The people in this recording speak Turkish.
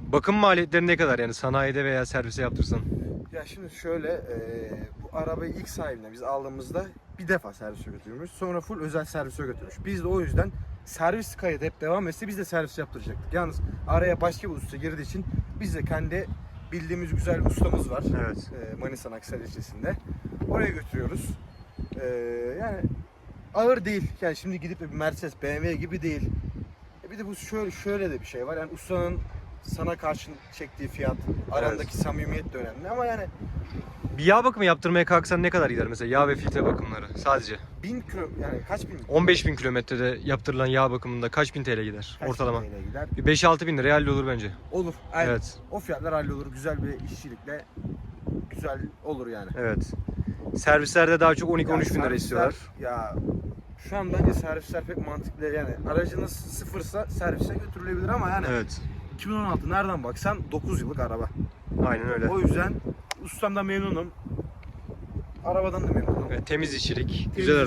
Bakım maliyetleri ne kadar yani sanayide veya servise yaptırsan? Ya şimdi şöyle e, bu arabayı ilk sahibine biz aldığımızda bir defa servise götürmüş. Sonra full özel servise götürmüş. Biz de o yüzden servis kayıt hep devam etse biz de servis yaptıracaktık. Yalnız araya başka bir usta girdiği için biz de kendi bildiğimiz güzel bir ustamız var. Evet. E, Manisa'nın Aksel ilçesinde. Oraya götürüyoruz. E, yani ağır değil. Yani şimdi gidip bir Mercedes, BMW gibi değil. E bir de bu şöyle şöyle de bir şey var. Yani ustanın sana karşı çektiği fiyat, arandaki samimiyet de önemli ama yani Bir yağ bakımı yaptırmaya kalksan ne kadar gider mesela yağ ve filtre bakımları sadece? bin kilo yani kaç bin? 15 bin kilometrede yaptırılan yağ bakımında kaç bin TL gider Kaç ortalama? bin TL gider? Bir 5-6 bin lira hallolur bence. Olur. Aynen. Evet. O fiyatlar hallolur. Güzel bir işçilikle güzel olur yani. Evet. Servislerde daha çok 12-13 bin lira servisler- istiyorlar. Ya şu an bence servisler pek mantıklı yani aracınız sıfırsa servise götürülebilir ama yani Evet. 2016 nereden baksan 9 yıllık araba. Aynen öyle. O yüzden ustamdan memnunum. Arabadan da memnunum. Evet, temiz Temiz güzel araba.